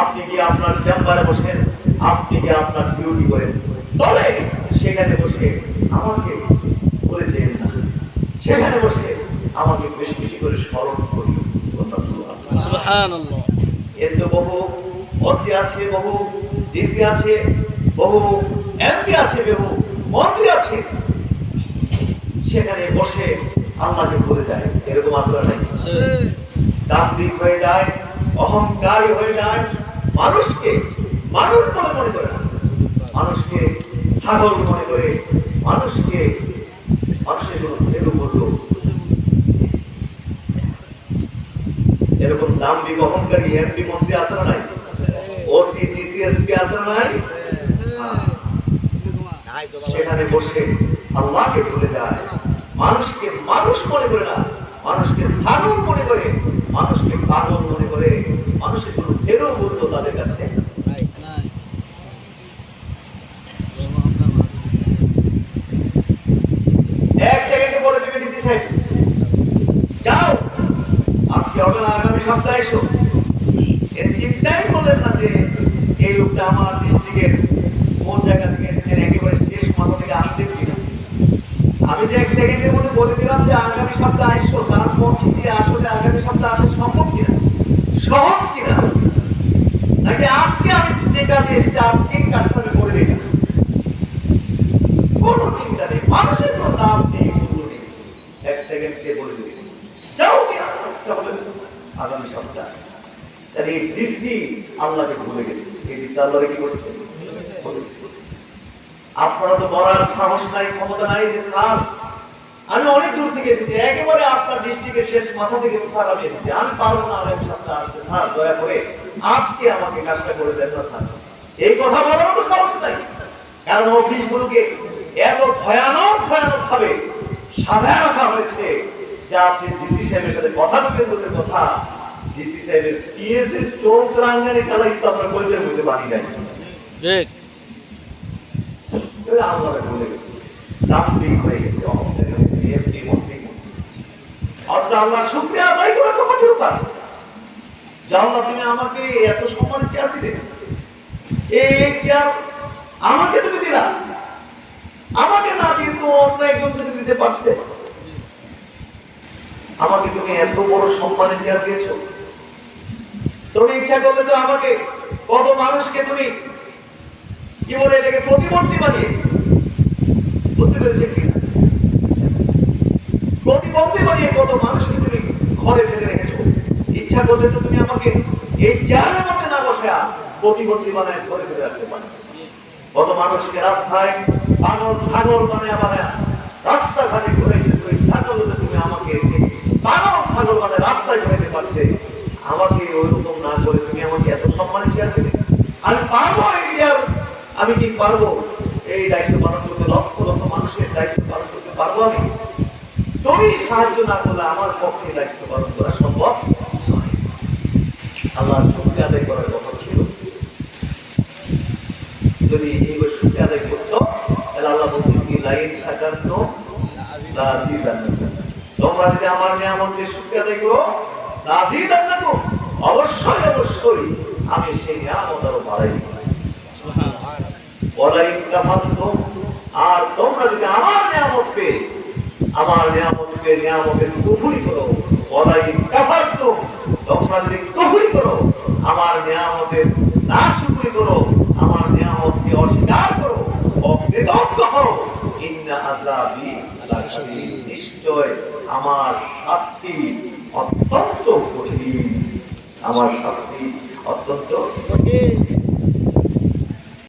আপনি কি আপনার চেম্বারে বসেন আপনি কি আপনার ডিউটি করেন তবে সেখানে বসে আমাকে বলে যেন না। সেখানে বসে আমাকে বেশি বেশি করে স্মরণ করি। এর তো বহু ওসি আছে বহু ডিসি আছে বহু এমপি আছে বহু মন্ত্রী আছে। সেখানে বসে আল্লাহকে বলে যায় এরকম আসলে নাই। দাম্ভিক হয়ে যায় অহংকারী হয়ে যায় মানুষকে মানুষ মনে মনে করে না মানুষকে ছাগল মনে করে মানুষকে মানুষের জন্য ভেলু করল। এরকম দাম্ভিক অহংকারী এমপি মন্ত্রী আছে না নাই? ওসি ডিসিএসপি আছে না নাই। সেখানে বসে আল্লাহকে ভুলে যায় মানুষকে মানুষ মনে করে না মানুষকে ছাগল মানুষকে পাগল মনে করে মানুষের কোনো বলতো তাদের কাছে। এক দেবে সাহেব। যাও। আজকে আগামী সপ্তাহে এসো। করলেন না যে এই আমার ডিস্ট্রিক্টের কোন জায়গা থেকে একেবারে শেষ মাথা থেকে আমি যে এক সেকেন্ডের মধ্যে বলে দিলাম যে আগামী সপ্তাহে এসো তার পক্ষে দিয়ে আসলে আগামী সপ্তাহে আসা সম্ভব কিনা? সহজ কিনা? নাকি আজকে আমি যে কাজে এসেছি, আজকে কাজটা করে দিই কোনো চিন্তা নেই, মানুষের কোনো দাম নেই মূল্য নেই। এক বলে দিবি যাও আজকে আগামী সপ্তাহ। তাহলে এই ডিসনি আল্লাহকে ভুলে গেছে। এই ডিসনি আল্লাহকে কি করছে। আপনারা তো বলার সাহস নাই, ক্ষমতা নাই যে স্যার, আমি অনেক দূর থেকে এসেছি, একেবারে আপনার ডিস্ট্রিক্টের শেষ মাথা থেকে স্যার আমি এসেছি আমি পারব না আগামী সপ্তাহে আসতে, স্যার, দয়া করে আজকে আমাকে কাজটা করে দেন না, স্যার। এই কথা বলার তো সাহস নাই। কারণ অফিসগুলোকে এত ভয়ানক ভয়ানক ভাবে সাজায় রাখা হয়েছে যে আপনি ডিসি সাহেবের সাথে কথা বলতে বলতে কথা, ডিসি সাহেবের পিএস এর চোখ রাঙ্গানি খেলা কিন্তু আমরা বলতে মধ্যে বানিয়ে দেয় ঠিক এটা আমরা ভুলে গেছি। গেছে অহংকারী হয়ে গেছে, আমাকে চেয়ার দিলে? আমাকে তুমি দিলা? আমাকে না দিয়ে তো অন্য একজনকে তুমি দিতে পারতে? আমাকে তুমি এত বড় সম্মানের চেয়ার দিয়েছ? তুমি ইচ্ছা করলে তো আমাকে কত মানুষকে তুমি বলে এটাকে প্রতিমূর্তি বানিয়ে। বুঝতে পেরেছেন কি না প্রতিবন্ধী বানিয়ে কত মানুষকে তুমি ঘরে ফেলে রেখেছো। ইচ্ছা করলে তো তুমি আমাকে এই চেয়ারের মধ্যে না বসে বানায় ঘরে ফেলে রাখতে কত মানুষকে রাস্তায় পাগল ছাগল বানায় বানায়, রাস্তাঘাটে ঘুরে গেছো ইচ্ছা করলে তুমি আমাকে পাগল রাস্তায় ঘুরাইতে আমাকে ওইরকম না করে তুমি আমাকে এত সম্মানের চেয়ার দিলে আমি পারব আমি কি পারব? এই দায়িত্ব পালন করতে লক্ষ লক্ষ মানুষের দায়িত্ব পালন করতে পারব আমি? তুমি সাহায্য না করলে আমার পক্ষে দায়িত্ব পালন করা সম্ভব নয়। শুক্রিয়া আদায় করার কথা ছিল। যদি এই শুক্রিয়া আদায় করতো, তাহলে আল্লাহ বলছেন কি, লাইন সাকান্ত তোমরা যদি আমার নিয়ামতকে শুক্রিয়া আদায় করো লাজিদান্নাকু অবশ্যই অবশ্যই আমি সেই নিয়ামত আরও বাড়াই আর তোমরা যদি আমার নিয়ামত পেয়ে আমার নিয়ামত পেয়ে নিয়ামতের কুফরি করো ওয়ালাইন কাফারতুম তোমরা যদি কুফরি করো, আমার নিয়ামতের না শুকরি করো, আমার নিয়ামতকে অস্বীকার করো, অকৃতজ্ঞ হও, ইন্না লাশাদীদ নিশ্চয় আমার শাস্তি অত্যন্ত কঠিন। আমার শাস্তি অত্যন্ত কঠিন।